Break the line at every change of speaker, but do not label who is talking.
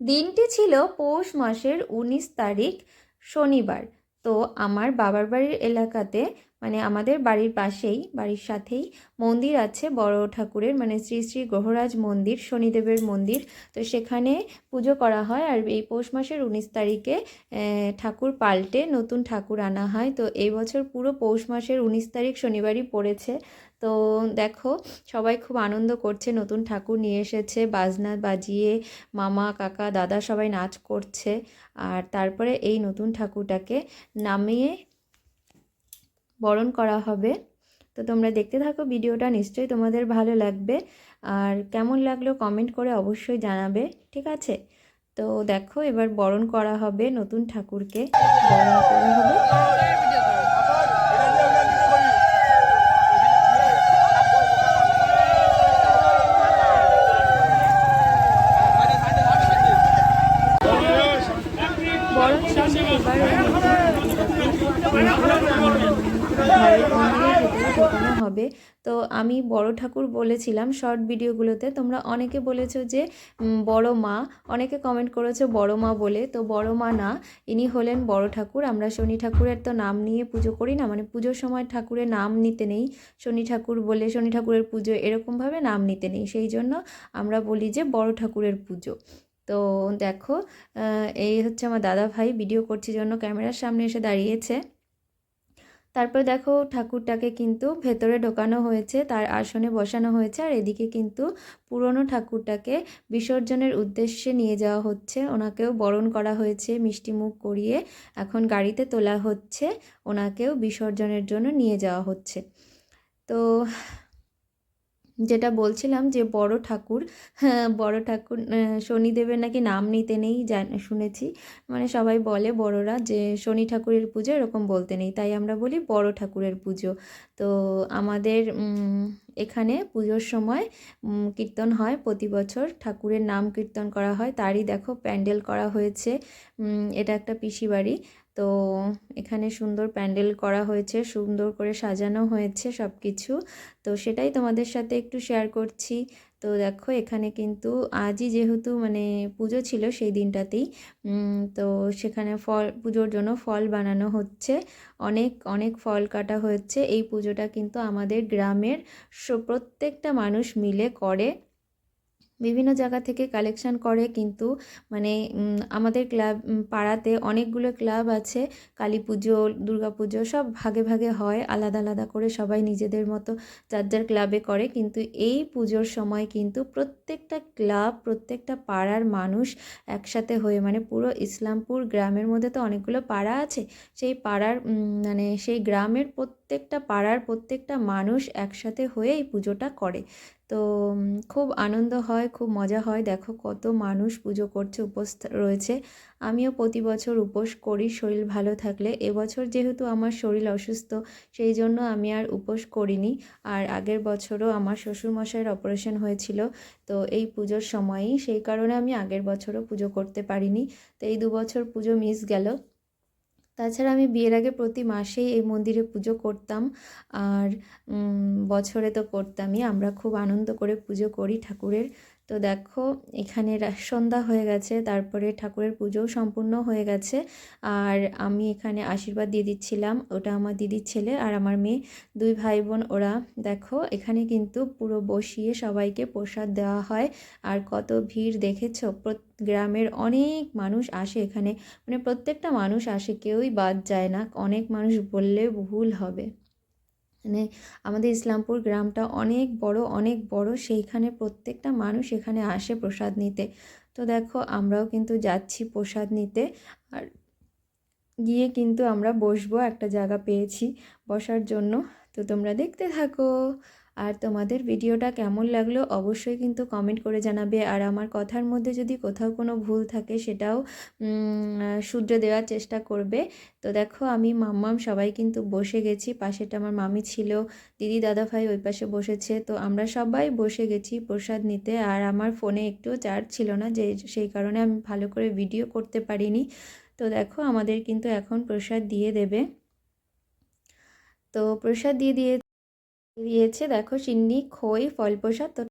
দিনটি ছিল পৌষ মাসের উনিশ তারিখ, শনিবার। তো আমার বাবার বাড়ির এলাকাতে মানে আমাদের বাড়ির পাশেই, বাড়ির সাথেই মন্দির আছে, বড় ঠাকুরের মানে শ্রী শ্রী গ্রহরাজ মন্দির, শনিদেবের মন্দির। তো সেখানে পুজো করা হয় আর এই পৌষ মাসের উনিশ তারিখে ঠাকুর পাল্টে নতুন ঠাকুর আনা হয়। তো এই বছর পুরো পৌষ মাসের উনিশ তারিখ শনিবারই পড়েছে। তো দেখো, সবাই খুব আনন্দ করছে, নতুন ঠাকুর নিয়ে এসেছে, বাজনা বাজিয়ে, মামা, কাকা, দাদা সবাই নাচ করছে। আর তারপরে এই নতুন ঠাকুরটাকে নামিয়ে বরণ করা হবে। তো তোমরা দেখতে থাকো ভিডিওটা, নিশ্চয়ই তোমাদের ভালো লাগবে। আর কেমন লাগল কমেন্ট করে অবশ্যই জানাবে, ঠিক আছে? তো দেখো, এবার বরণ করা হবে নতুন ঠাকুরকে। বরণ করা হবে বরণ শেষে এবার ওই ঘরের মন্দিরের ভেতরে ঢোকানো হবে। তো আমি বড় ঠাকুর বলেছিলাম শর্ট ভিডিওগুলোতে। তোমরা অনেকে বলেছ যে বড় মা। অনেকে কমেন্ট করেছ বড় মা বলে। তো বড় মা না, ইনি হলেন বড় ঠাকুর। আমরা শনি ঠাকুরের তো নাম নিয়ে পুজো করি না। মানে পুজোর সময় ঠাকুরের নাম নিতে নেই। শনি ঠাকুর বলে শনি ঠাকুরের পুজো এরকমভাবে নাম নিতে নেই। সেই জন্য আমরা বলি যে বড় ঠাকুরের পুজো। তো দেখো এই হচ্ছে আমার দাদা ভাই ভিডিও করছি জন্য ক্যামেরার সামনে এসে দাঁড়িয়েছে। তারপর দেখো ঠাকুরটাকে কিন্তু ভেতরে ঢোকানো হয়েছে, তার আসনে বসানো হয়েছে, আর এদিকে কিন্তু পুরনো ঠাকুরটাকে বিসর্জনের উদ্দেশ্যে নিয়ে যাওয়া হচ্ছে। ওনাকেও বরণ করা হয়েছে, মিষ্টি মুখ করিয়ে এখন গাড়িতে তোলা হচ্ছে, ওনাকেও বিসর্জনের জন্য নিয়ে যাওয়া হচ্ছে। তো যেটা বলছিলাম যে বড় ঠাকুর হ্যাঁ বড় ঠাকুর শনিদেবের নাকি নাম নিতে নেই শুনেছি। মানে সবাই বলে বড়রা যে শনি ঠাকুরের পুজো এরকম বলতে নেই, তাই আমরা বলি বড় ঠাকুরের পুজো। তো আমাদের এখানে পুজোর সময় কীর্তন হয় প্রতি বছর, ঠাকুরের নাম কীর্তন করা হয়, তারই দেখো প্যান্ডেল করা হয়েছে। এটা একটা পিসি বাড়ি তো এখানে সুন্দর প্যান্ডেল করা হয়েছে, সুন্দর করে সাজানো হয়েছে সব কিছু তো সেটাই তোমাদের সাথে একটু শেয়ার করছি। তো দেখো, এখানে কিন্তু আজই যেহেতু মানে পুজো ছিল সেই দিনটাতেই তো সেখানে ফল, পুজোর জন্য ফল বানানো হচ্ছে। অনেক অনেক ফল কাটা হচ্ছে এই পুজোটা কিন্তু আমাদের গ্রামের প্রত্যেকটা মানুষ মিলে করে। বিভিন্ন জায়গা থেকে কালেকশন করে কিন্তু মানে আমাদের ক্লাব পাড়াতে অনেকগুলো ক্লাব আছে। কালী পুজো, দুর্গা পুজো সব ভাগে ভাগে হয়, আলাদা আলাদা করে সবাই নিজেদের মতো যার যার ক্লাবে করে। কিন্তু এই পুজোর সময় কিন্তু প্রত্যেকটা ক্লাব প্রত্যেকটা পাড়ার মানুষ একসাথে হয়ে মানে পুরো ইসলামপুর গ্রামের মধ্যে তো অনেকগুলো পাড়া আছে, সেই পাড়ার মানে সেই গ্রামের প্রত্যেকটা পাড়ার প্রত্যেকটা মানুষ একসাথে হয়ে এই পুজোটা করে। তো খুব আনন্দ হয়, খুব মজা হয়। দেখো কত মানুষ পুজো করছে উপোস রয়েছে। আমিও প্রতি বছর উপোস করি শরীর ভালো থাকলে। এবছর যেহেতু আমার শরীর অসুস্থ, সেই জন্য আমি আর উপোস করিনি। আর আগের বছরও আমার শ্বশুরমশাইয়ের অপারেশন হয়েছিল, তো এই পুজোর সময়ই। সেই কারণে আমি আগের বছরও পুজো করতে পারিনি। তো এই দু বছর পুজো মিস গেল। তাছাড়া আমি বিয়ের আগে প্রতি মাসেই এই মন্দিরে পুজো করতাম। আর বছরে তো করতামই। আমরা খুব আনন্দ করে পুজো করি ঠাকুরের। তো দেখো, এখানে সন্ধ্যা হয়ে গেছে, তারপরে ঠাকুরের পুজোও সম্পূর্ণ হয়ে গেছে। আর আমি এখানে আশীর্বাদ দিয়ে দিচ্ছিলাম, ওটা আমার দিদির ছেলে আর আমার মেয়ে, দুই ভাই বোন ওরা। দেখো, এখানে কিন্তু পুরো বসিয়ে সবাইকে প্রসাদ দেওয়া হয়। আর কত ভিড় দেখেছ? গ্রামের অনেক মানুষ আসে এখানে। মানে প্রত্যেকটা মানুষ আসে, কেউই বাদ যায় না। অনেক মানুষ বললে ভুল হবে। মানে আমাদের ইসলামপুর গ্রামটা অনেক বড় অনেক বড়। সেইখানে প্রত্যেকটা মানুষ এখানে আসে প্রসাদ নিতে। তো দেখো, আমরাও কিন্তু যাচ্ছি প্রসাদ নিতে। আর গিয়ে কিন্তু আমরা বসবো, একটা জায়গা পেয়েছি বসার জন্য। তো তোমরা দেখতে থাকো। আর তোমাদের ভিডিওটা কেমন লাগল অবশ্যই কিন্তু কমেন্ট করে জানাবে। আর আমার কথার মধ্যে যদি কোথাও কোনো ভুল থাকে সেটাও শুধরে দেওয়ার চেষ্টা করবে। তো দেখো আমি মাম্মাম সবাই কিন্তু বসে গেছি। পাশেটা আমার মামি ছিল, দিদি দাদা ভাই ওই পাশে বসেছে। তো আমরা সবাই বসে গেছি প্রসাদ নিতে। আর আমার ফোনে একটুও চার্জ ছিল না, যে সেই কারণে আমি ভালো করে ভিডিও করতে পারিনি। তো দেখো আমাদের কিন্তু এখন প্রসাদ দিয়ে দেবে। তো প্রসাদ দিয়ে দিয়ে দিয়েছে দেখো সিন্নি খই ফল প্রসাদ তো